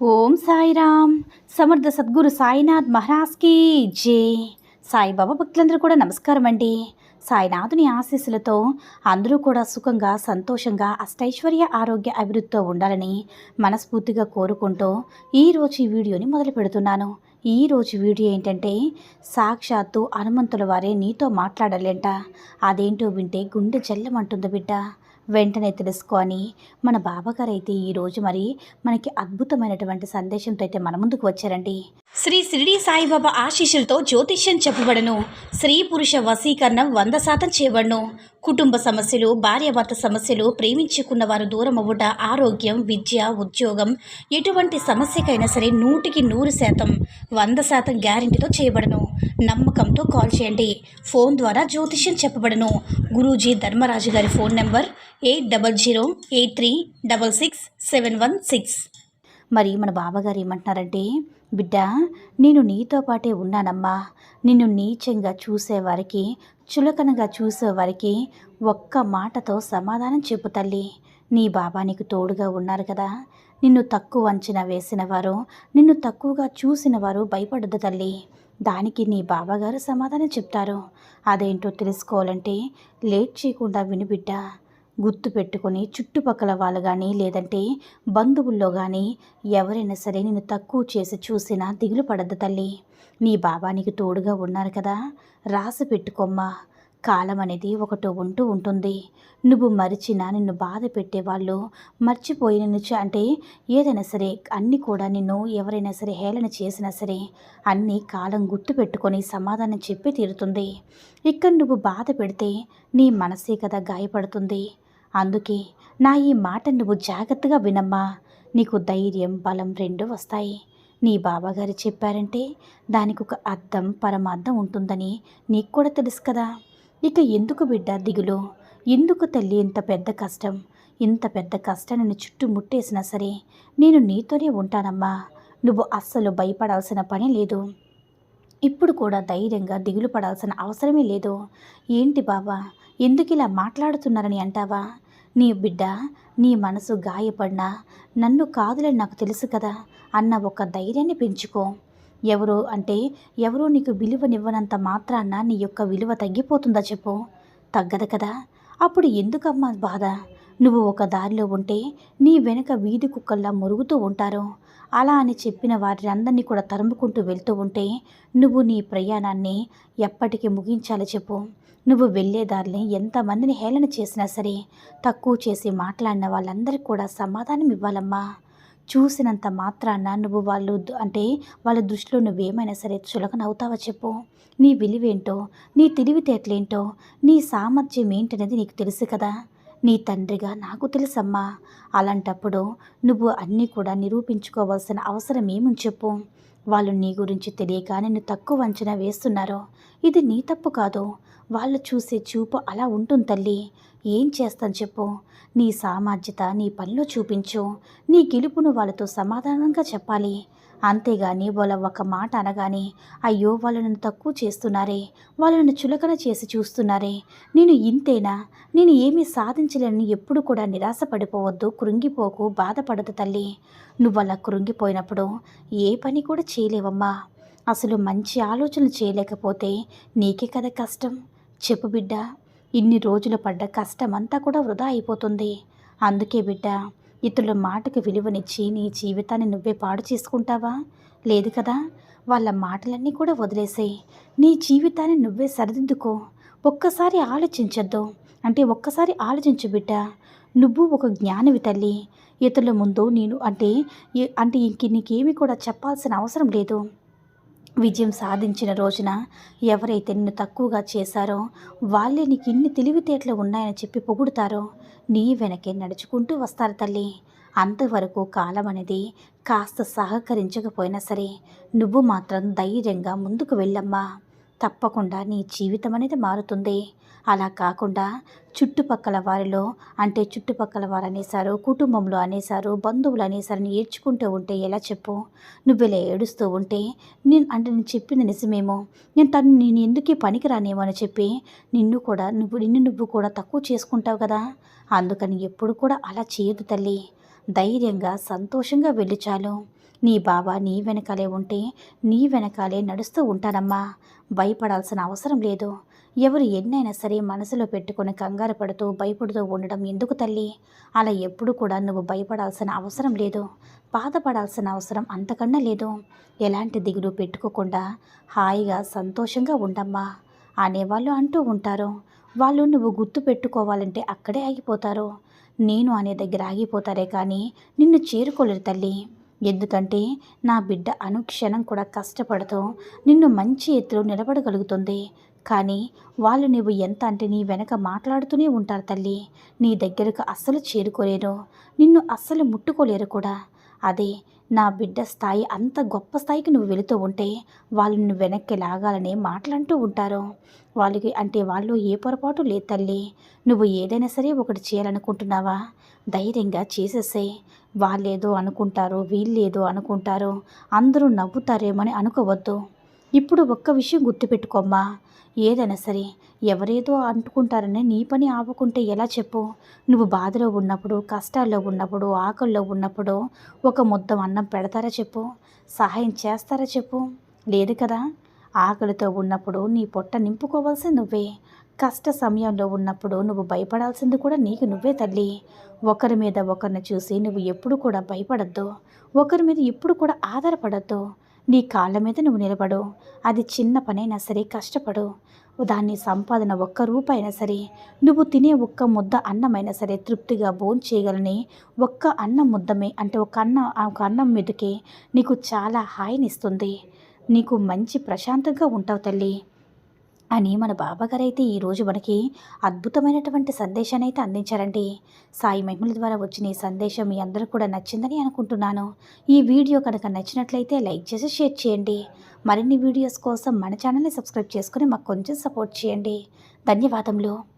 ఓం సాయిరామ్. సమర్థ సద్గురు సాయినాథ్ మహారాజ్కి జే. సాయిబాబా భక్తులందరూ కూడా నమస్కారం అండి. సాయినాథుని ఆశీస్సులతో అందరూ కూడా సుఖంగా సంతోషంగా అష్టైశ్వర్య ఆరోగ్య అభివృద్ధితో ఉండాలని మనస్ఫూర్తిగా కోరుకుంటూ ఈరోజు ఈ వీడియోని మొదలు పెడుతున్నాను. ఈరోజు వీడియో ఏంటంటే సాక్షాత్తు హనుమంతుల వారే నీతో మాట్లాడాలంట. అదేంటో వింటే గుండె జల్లమంటుంది బిడ్డ. వెంటనే తెలుసుకొని మన బాబాగారు అయితే ఈరోజు మరి మనకి అద్భుతమైనటువంటి సందేశంతో అయితే మన ముందుకు వచ్చారండి. శ్రీ షిరిడి సాయిబాబా ఆశీస్సులతో జ్యోతిష్యం చెప్పబడను. స్త్రీ పురుష వశీకరణం వంద శాతం చేయబడను. కుటుంబ సమస్యలు భార్యాభర్త సమస్యలు ప్రేమించుకున్న వారు దూరం అవ్వట ఆరోగ్యం విద్య ఉద్యోగం ఎటువంటి సమస్యకైనా సరే నూటికి నూరు శాతం వంద శాతం గ్యారంటీతో చేయబడను. నమ్మకంతో కాల్ చేయండి. ఫోన్ ద్వారా జ్యోతిష్యం చెప్పబడను. గురూజీ ధర్మరాజు గారి phone number eight double zero eight three double six seven one six. మరి మన బాబాగారు ఏమంటున్నారంటే బిడ్డ నేను నీతో పాటే ఉన్నానమ్మా. నిన్ను నీచంగా చూసేవారికి చులకనగా చూసేవారికి ఒక్క మాటతో సమాధానం చెప్పు తల్లి. నీ బాబా నీకు తోడుగా ఉన్నారు కదా. నిన్ను తక్కువ అంచనా వేసిన వారు నిన్ను తక్కువగా చూసిన వారు భయపడద్దు తల్లి. దానికి నీ బాబాగారు సమాధానం చెప్తారు. అదేంటో తెలుసుకోవాలంటే లేట్ చేయకుండా వినిబిడ్డ గుర్తు పెట్టుకొని చుట్టుపక్కల వాళ్ళు కానీ లేదంటే బంధువుల్లో కానీ ఎవరైనా సరే నిన్ను తక్కువ చేసి చూసినా దిగులు పడద్దు తల్లి. నీ బాబా నీకు తోడుగా ఉన్నారు కదా. రాసి పెట్టుకోమ్మా. కాలం అనేది ఒకటి ఉంటూ ఉంటుంది. నువ్వు మరిచినా నిన్ను బాధ పెట్టేవాళ్ళు మర్చిపోయి నిన్ను అంటే ఏదైనా సరే అన్నీ కూడా నిన్ను ఎవరైనా సరే హేళన చేసినా సరే అన్నీ కాలం గుర్తు పెట్టుకొని సమాధానం చెప్పి తీరుతుంది. ఇక్కడ నువ్వు బాధ పెడితే నీ మనసే కదా గాయపడుతుంది. అందుకే నా ఈ మాట నువ్వు జాగ్రత్తగా వినమ్మా. నీకు ధైర్యం బలం రెండు వస్తాయి. నీ బాబాగారు చెప్పారంటే దానికి ఒక అర్థం పరమార్థం ఉంటుందని నీకు కూడా తెలుసు కదా. ఇక ఎందుకు బిడ్డ దిగులు? ఎందుకు తల్లి ఇంత పెద్ద కష్టం? ఇంత పెద్ద కష్టం నేను చుట్టూ ముట్టేసినా సరే నేను నీతోనే ఉంటానమ్మా. నువ్వు అస్సలు భయపడాల్సిన పని లేదు. ఇప్పుడు కూడా ధైర్యంగా దిగులు పడాల్సిన అవసరమే లేదు. ఏంటి బాబా ఎందుకు ఇలా మాట్లాడుతున్నారని అంటావా? నీ బిడ్డ నీ మనసు గాయపడినా నన్ను కాదులని నాకు తెలుసు కదా అన్న ఒక ధైర్యాన్ని పెంచుకో. ఎవరు అంటే ఎవరో నీకు విలువనివ్వనంత మాత్రాన నీ యొక్క విలువ తగ్గిపోతుందా చెప్పు. తగ్గదు కదా. అప్పుడు ఎందుకమ్మా బాధ? నువ్వు ఒక దారిలో ఉంటే నీ వెనక వీధి కుక్కల్లా మురుగుతూ ఉంటారు. అలా అని చెప్పిన వారిని కూడా తరుముకుంటూ వెళ్తూ ఉంటే నువ్వు నీ ప్రయాణాన్ని ఎప్పటికీ ముగించాలి చెప్పు. నువ్వు వెళ్ళేదారిని ఎంతమందిని హేళన చేసినా సరే తక్కువ చేసి మాట్లాడిన వాళ్ళందరికీ కూడా సమాధానం ఇవ్వాలమ్మా. చూసినంత మాత్రాన నువ్వు వాళ్ళు అంటే వాళ్ళ దృష్టిలో నువ్వేమైనా సరే చులకనవుతావా చెప్పు. నీ విలువేంటో నీ తెలివితేటలేంటో నీ సామర్థ్యం ఏంటనేది నీకు తెలుసు కదా. నీ తండ్రిగా నాకు తెలుసమ్మా. అలాంటప్పుడు నువ్వు అన్నీ కూడా నిరూపించుకోవాల్సిన అవసరం ఏమని చెప్పు. వాళ్ళు నీ గురించి తెలియక నిన్ను తక్కువ అంచనా వేస్తున్నారు. ఇది నీ తప్పు కాదు. వాళ్ళు చూసే చూపు అలా ఉంటుంది తల్లి. ఏం చేస్తాను చెప్పు. నీ సామర్థ్యత నీ పనిలో చూపించు. నీ గెలుపును వాళ్ళతో సమాధానంగా చెప్పాలి. అంతేగాని వాళ్ళ ఒక మాట అనగానే అయ్యో వాళ్ళు నన్ను తక్కువ చేస్తున్నారే వాళ్ళు నన్ను చులకన చేసి చూస్తున్నారే నేను ఇంతేనా? నేను ఏమీ సాధించలేనని ఎప్పుడు కూడా నిరాశపడిపోవద్దు కృంగిపోకు బాధపడదు తల్లి. నువ్వు అలా కృంగిపోయినప్పుడు ఏ పని కూడా చేయలేవమ్మా. అసలు మంచి ఆలోచనలు చేయలేకపోతే నీకే కదా కష్టం. చెప్పు బిడ్డ ఇన్ని రోజులు పడ్డ కష్టమంతా కూడా వృధా అయిపోతుంది. అందుకే బిడ్డ ఇతరుల మాటకు విలువనిచ్చి నీ జీవితాన్ని నువ్వే పాడు చేసుకుంటావా? లేదు కదా? వాళ్ళ మాటలన్నీ కూడా వదిలేసేయి. నీ జీవితాన్ని నువ్వే సరిదిద్దుకో. ఒక్కసారి ఆలోచించొద్దు. అంటే ఒక్కసారి ఆలోచించు బిడ్డ. నువ్వు ఒక జ్ఞానివి తల్లి. ఇతరుల ముందు నేను అంటే అంటే ఇంక నీకేమీ కూడా చెప్పాల్సిన అవసరం లేదు. విజయం సాధించిన రోజున ఎవరైతే నిన్ను తక్కువగా చేశారో వాళ్ళే నీకు ఇన్ని తెలివితేటలు ఉన్నాయని చెప్పి పొగుడుతారో నీ వెనకే నడుచుకుంటూ వస్తారు తల్లి. అంతవరకు కాలం అనేది కాస్త సహకరించకపోయినా సరే నువ్వు మాత్రం ధైర్యంగా ముందుకు వెళ్ళమ్మా. తప్పకుండా నీ జీవితం అనేది మారుతుంది. అలా కాకుండా చుట్టుపక్కల వారిలో అంటే చుట్టుపక్కల వారు అనేసారు కుటుంబంలో అనేసారు బంధువులు అనేసారని ఏడ్చుకుంటూ ఉంటే ఎలా చెప్పు? నువ్వు ఇలా ఏడుస్తూ ఉంటే నేను అంటే నేను చెప్పింది నిజమేమో? నేను తను నేను ఎందుకే పనికిరానేమో అని చెప్పి నిన్ను కూడా నువ్వు నిన్ను నువ్వు కూడా తక్కువ చేసుకుంటావు కదా? అందుకని ఎప్పుడు కూడా అలా చేయదు తల్లి. ధైర్యంగా సంతోషంగా వెళ్ళి చాలు. నీ బావ నీ వెనకాలే ఉంటే నీ వెనకాలే నడుస్తూ ఉంటానమ్మా. భయపడాల్సిన అవసరం లేదు. ఎవరు ఎన్నైనా సరే మనసులో పెట్టుకొని కంగారు పడుతూ భయపడుతూ ఉండడం ఎందుకు తల్లి? అలా ఎప్పుడు కూడా నువ్వు భయపడాల్సిన అవసరం లేదు. బాధపడాల్సిన అవసరం అంతకన్నా లేదు. ఎలాంటి దిగులు పెట్టుకోకుండా హాయిగా సంతోషంగా ఉండమ్మా అనేవాళ్ళు అంటూ ఉంటారు. వాళ్ళు నువ్వు గుర్తు పెట్టుకోవాలంటే అక్కడే ఆగిపోతారు. నేను అనే దగ్గర ఆగిపోతారే కానీ నిన్ను చేరుకోలేరు తల్లి. ఎందుకంటే నా బిడ్డ అనుక్షణం కూడా కష్టపడుతూ నిన్ను మంచి ఎత్తులో నిలబడగలుగుతుంది. కానీ వాళ్ళు నువ్వు ఎంత అంటే నీ వెనక మాట్లాడుతూనే ఉంటారు తల్లి. నీ దగ్గరకు అస్సలు చేరుకోలేరు. నిన్ను అస్సలు ముట్టుకోలేరు కూడా. అదే నా బిడ్డ స్థాయి అంత గొప్ప స్థాయికి నువ్వు వెళుతూ ఉంటే వాళ్ళు నిన్ను వెనక్కి లాగాలని మాటలంటూ ఉంటారు. వాళ్ళకి అంటే వాళ్ళు ఏ పొరపాటు లేదు తల్లి. నువ్వు ఏదైనా సరే ఒకటి చేయాలనుకుంటున్నావా? ధైర్యంగా చేసేసే వాళ్ళేదో అనుకుంటారు వీళ్ళేదో అనుకుంటారు అందరూ నవ్వుతారేమని అనుకోవద్దు. ఇప్పుడు ఒక్క విషయం గుర్తుపెట్టుకోమ్మా. ఏదైనా సరే ఎవరేదో అంటుకుంటారని నీ పని ఆపుకుంటే ఎలా చెప్పు? నువ్వు బాధలో ఉన్నప్పుడు కష్టాల్లో ఉన్నప్పుడు ఆకల్లో ఉన్నప్పుడు ఒక ముద్దం అన్నం పెడతారా చెప్పు? సహాయం చేస్తారా చెప్పు? లేదు కదా? ఆకలితో ఉన్నప్పుడు నీ పొట్ట నింపుకోవాల్సి నువ్వే. కష్ట సమయంలో ఉన్నప్పుడు నువ్వు భయపడాల్సింది కూడా నీకు నువ్వే తల్లి. ఒకరి మీద ఒకరిని చూసి నువ్వు ఎప్పుడు కూడా భయపడద్దు. ఒకరి మీద ఎప్పుడు కూడా ఆధారపడద్దు. నీ కాళ్ళ మీద నువ్వు నిలబడు. అది చిన్న పనైనా సరే కష్టపడు. దాన్ని సంపాదన ఒక్క రూపాయినా సరే నువ్వు తినే ఒక్క ముద్ద అన్నమైనా సరే తృప్తిగా బోన్ చేయగలని ఒక్క అన్నం ముద్దమే అంటే ఒక అన్న ఒక అన్నం మీదకే నీకు చాలా హాయినిస్తుంది. నీకు మంచి ప్రశాంతంగా ఉంటావు తల్లి. అని మన బాబాగారు అయితే ఈరోజు మనకి అద్భుతమైనటువంటి సందేశాన్ని అయితే అందించారండి. సాయి మహిమల ద్వారా వచ్చిన ఈ సందేశం మీ అందరూ కూడా నచ్చిందని అనుకుంటున్నాను. ఈ వీడియో కనుక నచ్చినట్లయితే లైక్ చేసి షేర్ చేయండి. మరిన్ని వీడియోస్ కోసం మన ఛానల్ని సబ్స్క్రైబ్ చేసుకుని మాకు కొంచెం సపోర్ట్ చేయండి. ధన్యవాదములు.